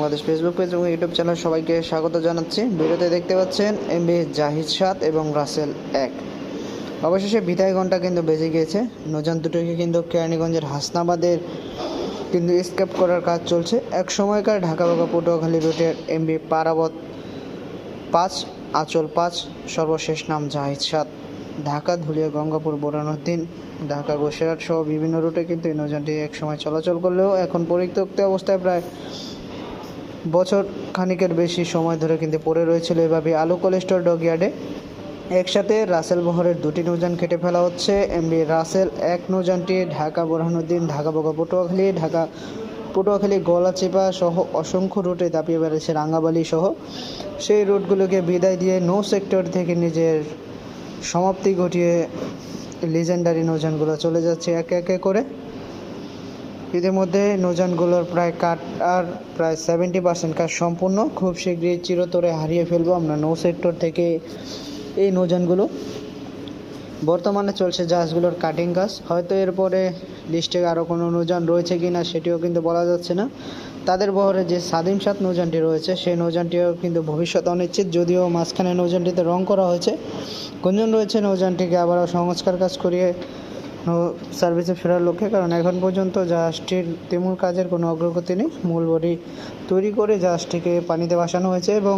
Bangladesh Facebook page এবং YouTube channel সবাইকে স্বাগত জানাচ্ছি। ভিডিওতে দেখতে পাচ্ছেন এম বি জাহিদ সাত এবং রাসেল এক। অবশেষে বিদায় ঘণ্টা কিন্তু বেজে গিয়েছে। নজান দুটোকে কিন্তু কেরানীগঞ্জের হাসনাবাদের কিন্তু স্কেপ করার কাজ চলছে। এক সময়কার ঢাকা বাগা পটুয়াখালী রুটের এমবি পারাবত পাঁচ, আচল পাঁচ, সর্বশেষ নাম জাহিদ সাত ঢাকা, ধুলিয়া, গঙ্গাপুর বোরানুদ্দিন ঢাকা, গোসেরহাট সহ বিভিন্ন রুটে কিন্তু এই নৌযানটি এক সময় চলাচল করলেও এখন পরিত্যক্ত অবস্থায় প্রায় বছর খানিকের বেশি সময় ধরে কিন্তু পড়ে রয়েছিল এভাবে আলু কোলেস্টোর ডকইয়ার্ডে একসাথে রাসেল বহরের দুটি নৌযান কেটে ফেলা হচ্ছে। এমবি রাসেল এক নৌযানটি ঢাকা, বোরহানুদ্দিন, ঢাকা বগা পটুয়াখালী, ঢাকা, পটুয়াখালী গলাচিপা সহ অসংখ্য রুটে দাপিয়ে বেড়েছে রাঙ্গাবালি সহ। সেই রুটগুলোকে বিদায় দিয়ে নৌ সেক্টর থেকে নিজের সমাপ্তি ঘটিয়ে লিজেন্ডারি নৌযানগুলো চলে যাচ্ছে একে একে করে। ইতিমধ্যে নৌযানগুলোর প্রায় কাট আর প্রায় সেভেন্টি পার্সেন্ট কাজ সম্পূর্ণ। খুব শীঘ্রই চিরতরে হারিয়ে ফেলব আমরা নৌ সেক্টর থেকে এই নৌযানগুলো। বর্তমানে চলছে জাহাজগুলোর কাটিং কাজ। হয়তো এরপরে লিস্টে আরও কোনো নৌযান রয়েছে কি না সেটিও কিন্তু বলা যাচ্ছে না। তাদের বহরে যে স্বাধীন সাত নৌযানটি রয়েছে, সেই নৌযানটিও কিন্তু ভবিষ্যৎ অনিশ্চিত। যদিও মাঝখানে নৌযানটিতে রং করা হয়েছে, গুঞ্জন রয়েছে নৌযানটিকে আবারও সংস্কার কাজ করিয়ে সার্ভিসে ফেরার লক্ষ্যে, কারণ এখন পর্যন্ত জাহাজটির তেমন কাজের কোনো অগ্রগতি নেই। মূল বডি তৈরি করে জাহাজটিকে পানিতে বাসানো হয়েছে এবং